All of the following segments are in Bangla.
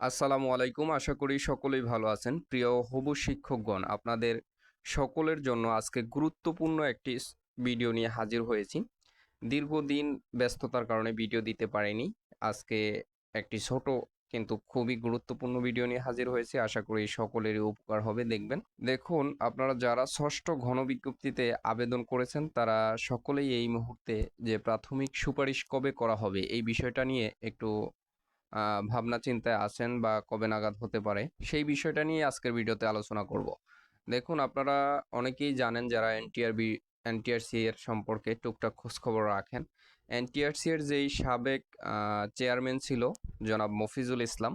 আসসালামু আলাইকুম। আশা করি সকলেই ভালো আছেন। প্রিয় হবু শিক্ষকগণ, আপনাদের সকলের জন্য আজকে গুরুত্বপূর্ণ একটি ভিডিও নিয়ে হাজির হয়েছি। দীর্ঘদিন ব্যস্ততার কারণে ভিডিও দিতে পারিনি। আজকে একটি ছোট কিন্তু খুবই গুরুত্বপূর্ণ ভিডিও নিয়ে হাজির হয়েছে। আশা করি সকলেরই উপকার হবে, দেখবেন। দেখুন, আপনারা যারা ষষ্ঠ ঘন বিজ্ঞপ্তিতে আবেদন করেছেন, তারা সকলেই এই মুহূর্তে যে প্রাথমিক সুপারিশ কবে করা হবে, এই বিষয়টা নিয়ে একটু ভাবনা চিন্তায় আছেন বা কবে নাগাদ হতে পারে, সেই বিষয়টা নিয়ে আজকের ভিডিওতে আলোচনা করব। দেখুন, আপনারা অনেকেই জানেন যারা এনটিআরবি এনটিআরসি এর সম্পর্কে টুকটাক খোঁজখবর রাখেন। এনটিআরসি এর যেই সাবেক চেয়ারম্যান ছিল জনাব মফিজুল ইসলাম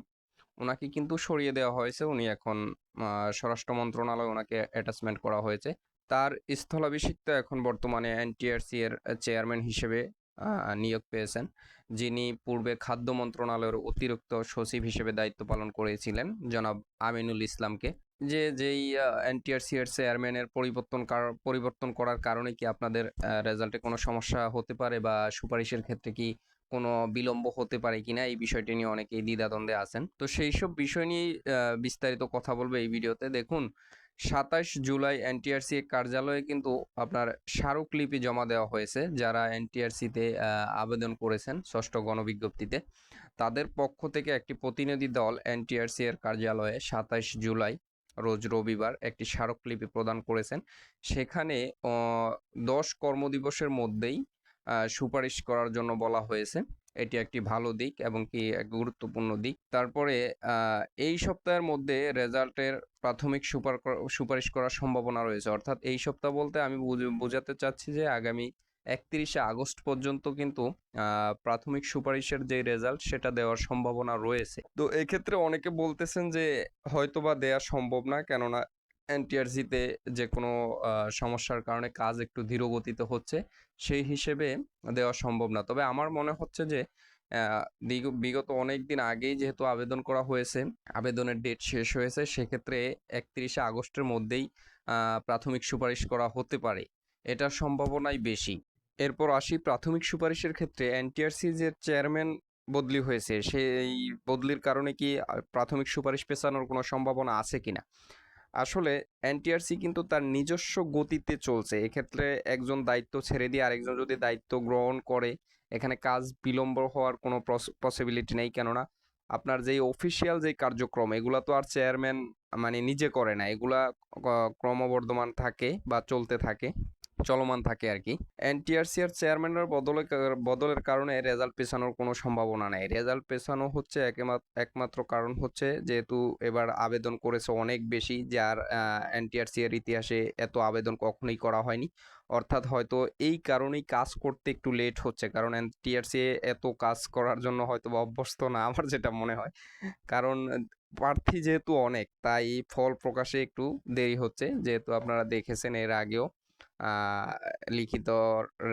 ওনাকে কিন্তু সরিয়ে দেওয়া হয়েছে। উনি এখন স্বরাষ্ট্র মন্ত্রণালয় ওনাকে অ্যাটাচমেন্ট করা হয়েছে। তার স্থলাভিষিক্ত এখন বর্তমানে এনটিআরসি এর চেয়ারম্যান হিসেবে নিয়োগ পেয়েছেন। যিনি পূর্বে খাদ্য মন্ত্রণালয়ের অতিরিক্ত সচিব হিসেবে দায়িত্ব পালন করেছিলেন, জনাব আমিনুল ইসলামকে। যে, যেই এনটিআরসি এর চেয়ারম্যানের পরিবর্তন পরিবর্তন করার কারণে কি আপনাদের রেজাল্টে কোনো সমস্যা হতে পারে বা সুপারিশের ক্ষেত্রে কি কোনো বিলম্ব হতে পারে কিনা, এই বিষয়টি নিয়ে অনেকেই দ্বিধাদ্বন্দ্বে আছেন। তো সেই সব বিষয় নিয়ে বিস্তারিত কথা বলব এই ভিডিওতে। দেখুন সাতাশ জুলাই এনটিআরসি কার্যালয়ে কিন্তু আপনার স্মারকলিপি জমা দেওয়া হয়েছে, যারা এনটিআরসিতে আবেদন করেছেন ষষ্ঠ গণবিজ্ঞপ্তিতে। তাদের পক্ষ থেকে একটি প্রতিনিধি দল এনটিআরসি এর কার্যালয়ে সাতাশ জুলাই রোজ রবিবার একটি স্মারকলিপি প্রদান করেছেন। সেখানে দশ কর্মদিবসের মধ্যেই সুপারিশ করার জন্য বলা হয়েছে। এটি একটি ভালো দিক এবং কি এক গুরুত্বপূর্ণ দিক। তারপরে এই সপ্তাহের মধ্যে রেজাল্টের প্রাথমিক সুপার সুপারিশ করার সম্ভাবনা রয়েছে। অর্থাৎ এই সপ্তাহ বলতে আমি বুঝ- বোঝাতে চাচ্ছি যে আগামী একত্রিশে আগস্ট পর্যন্ত কিন্তু প্রাথমিক সুপারিশের যে রেজাল্ট সেটা দেওয়ার সম্ভাবনা রয়েছে। তো এক্ষেত্রে অনেকে বলতেছেন যে হয়তোবা দেওয়া সম্ভব না। কেননা এনটিআরসিতে যে কোনো সমস্যার কারণে কাজ একটু ধীর গতিতে হচ্ছে, সেই হিসেবে দেওয়া সম্ভব না। তবে আমার মনে হচ্ছে যে বিগত অনেক দিন আগেই যেহেতু আবেদন করা হয়েছে, আবেদনের ডেট শেষ হয়েছে, সেক্ষেত্রে একত্রিশে আগস্টের মধ্যেই প্রাথমিক সুপারিশ করা হতে পারে। এটার সম্ভাবনাই বেশি। এরপর আসি প্রাথমিক সুপারিশের ক্ষেত্রে এনটিআরসি যে চেয়ারম্যান বদলি হয়েছে, সেই বদলির কারণে কি প্রাথমিক সুপারিশ পেছানোর কোনো সম্ভাবনা আছে কিনা? আসলে এনটিআরসি কিন্তু তার নিজস্ব গতিতে চলছে। এক্ষেত্রে একজন দায়িত্ব ছেড়ে দিয়ে আরেকজন যদি দায়িত্ব গ্রহণ করে, এখানে কাজ বিলম্ব হওয়ার কোনো পসিবিলিটি নেই। কেননা আপনার যেই অফিসিয়াল যেই কার্যক্রম, এগুলা তো আর চেয়ারম্যান মানে নিজে করে না। এগুলা ক্রমবর্ধমান থাকে বা চলতে থাকে। চলমান থাকে আর কি এনটিআরসি এর চেয়ারম্যানের বদলে বদলের কারণে রেজাল্ট পেছানোর কোনো সম্ভাবনা নেই। রেজাল্ট পেছানো হচ্ছে একমাত্র কারণ হচ্ছে যেহেতু এবার আবেদন করেছে অনেক বেশি, যার এনটিআরসি এর ইতিহাসে এত আবেদন কখনোই করা হয়নি। অর্থাৎ হয়তো এই কারণেই কাজ করতে একটু লেট হচ্ছে, কারণ এনটিআরসি এত কাজ করার জন্য হয়তো বা অভ্যস্ত না, আমার যেটা মনে হয়। কারণ প্রার্থী যেহেতু অনেক, তাই ফল প্রকাশে একটু দেরি হচ্ছে, যেহেতু আপনারা দেখেছেন এর আগেও। লিখিত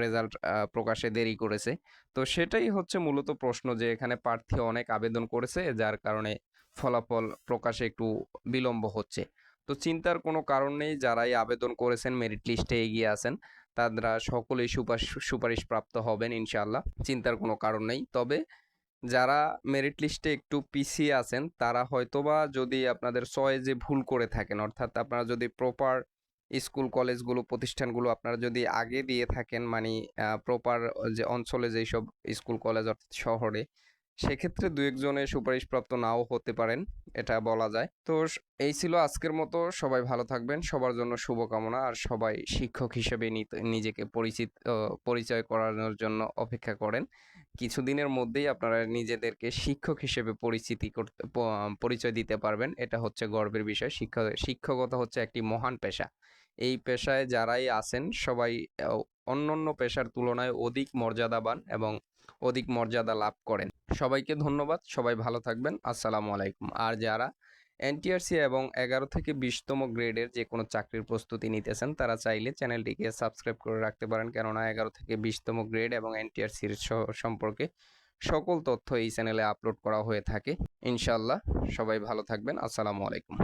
রেজাল্ট প্রকাশে দেরি করেছে। তো সেটাই হচ্ছে মূলত প্রশ্ন যে, এখানে প্রার্থী অনেক আবেদন করেছে, যার কারণে ফলাফল প্রকাশে একটু বিলম্ব হচ্ছে। তো চিন্তার কোনো কারণ নেই, যারাই আবেদন করেছেন মেরিট লিস্টে এগিয়ে আছেন, তারা সকলেই সুপারিশ সুপারিশ প্রাপ্ত হবেন ইনশাআল্লাহ, চিন্তার কোনো কারণ নেই। তবে যারা মেরিট লিস্টে একটু পিছিয়ে আছেন, তারা হয়তোবা যদি আপনাদের চয়েজে ভুল করে থাকেন, অর্থাৎ আপনারা যদি প্রপার স্কুল, কলেজগুলো, প্রতিষ্ঠানগুলো আপনারা যদি আগে দিয়ে থাকেন মানে প্রপার যে অঞ্চলে যেই সব স্কুল, কলেজ অর্থাৎ শহরে, সেক্ষেত্রে দু একজনের সুপারিশপ্রাপ্ত নাও হতে পারেন, এটা বলা যায়। তো এই ছিল আজকের মতো, সবাই ভালো থাকবেন, সবার জন্য শুভকামনা, আর সবাই শিক্ষক হিসেবে নিজেকে পরিচিত পরিচয় করানোর জন্য অপেক্ষা করেন। কিছুদিনের মধ্যেই আপনারা নিজেদেরকে শিক্ষক হিসেবে পরিচিতি করতে পরিচয় দিতে পারবেন, এটা হচ্ছে গর্বের বিষয় শিক্ষক শিক্ষকতা হচ্ছে একটি মহান পেশা। এই পেশায় যারাই আছেন সবাই আহ, অন্যান্য পেশার তুলনায় অধিক মর্যাদাবান এবং অধিক মর্যাদা লাভ করেন। সবাইকে ধন্যবাদ সবাই ভালো থাকবেন আসসালামু আলাইকুম। আর যারা এনটিআরসি এবং এগারো থেকে বিশতম গ্রেডের যে কোনো চাকরির প্রস্তুতি নিতেছেন তারা চাইলে চ্যানেলটিকে সাবস্ক্রাইব করে রাখতে পারেন। কেননা এগারো থেকে বিশতম গ্রেড এবং এনটিআরসির সম্পর্কে সকল তথ্য এই চ্যানেলে আপলোড করা হয়ে থাকে। ইনশাল্লাহ সবাই ভালো থাকবেন আসসালামু আলাইকুম।